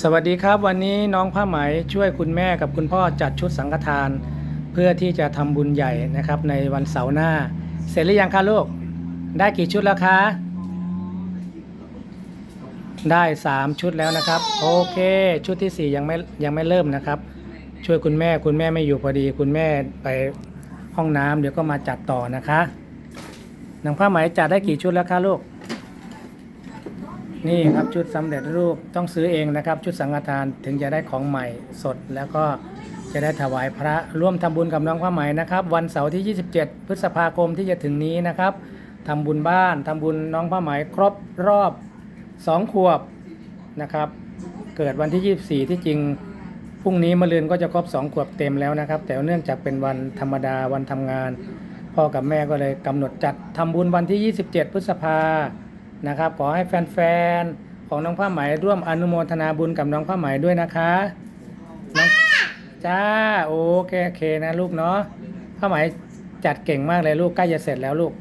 สวัสดีครับ วันนี้น้องผ้าไหมช่วยคุณแม่กับคุณพ่อจัดชุดสังฆทาน เพื่อที่จะทำบุญใหญ่นะครับ ในวันเสาร์หน้า เสร็จหรือยังคะลูก ได้กี่ชุดแล้วคะ ได้3ชุดแล้วนะครับ โอเค ชุดที่ 4 ยังไม่ยังไม่เริ่มนะครับ ช่วยคุณแม่คุณแม่ไม่อยู่พอดี คุณแม่ไปห้องน้ำเดี๋ยวก็มาจัดต่อนะคะนางผ้าไหมจัดได้กี่ชุดแล้วคะลูก นี่ครับชุดสำเร็จรูปต้องซื้อเองนะครับ ชุดสังฆทานถึงจะได้ของใหม่สดแล้วก็จะได้ถวายพระร่วมทำบุญกับน้องผ้าไหมนะครับ วันเสาร์ที่ 27 พฤษภาคมที่จะถึงนี้นะครับทำบุญบ้านทำบุญน้องผ้าไหมครบรอบ2ขวบนะครับ เกิดวันที่ 24 ที่จริงพรุ่งนี้มะรืนก็จะครบ2ขวบเต็มแล้วนะครับ แต่เนื่องจากเป็นวันธรรมดาวันทำงาน พ่อกับแม่ก็เลยกำหนดจัดทำบุญวันที่ 27 พฤษภา นะครับ ขอให้แฟนๆของน้องผ้าไหมร่วมอนุโมทนาบุญกับน้องผ้าไหมด้วยนะคะน้องจ้าโอเคโอเคนะลูกเนาะผ้าไหมจัดเก่งมากเลยลูกใกล้จะเสร็จแล้วลูก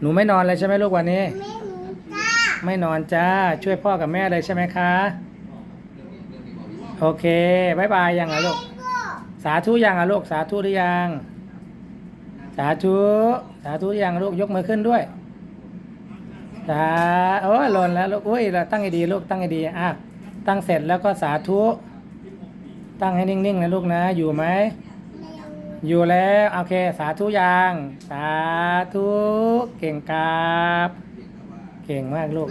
หนูไม่นอนเลยใช่ไหมลูกวันนี้ ไม่รู้จ้าไม่นอนจ้าช่วยพ่อกับแม่เลยใช่ไหมคะ โอเคบายบายยังอะลูกก็สาธุยังอะลูกสาธุหรือยัง สาธุ สาธุยังลูกยกมือขึ้นด้วย สาโอ้หล่นแล้วลูกอุ้ยเราตั้งให้ดีลูกตั้งให้ดีอะตั้งเสร็จแล้วก็สาธุ ตั้งให้นิ่งๆนะลูกนะ อยู่ไหมอยู่แล้วโอเค สาธุยังสาธุเก่งครับเก่งมากลูก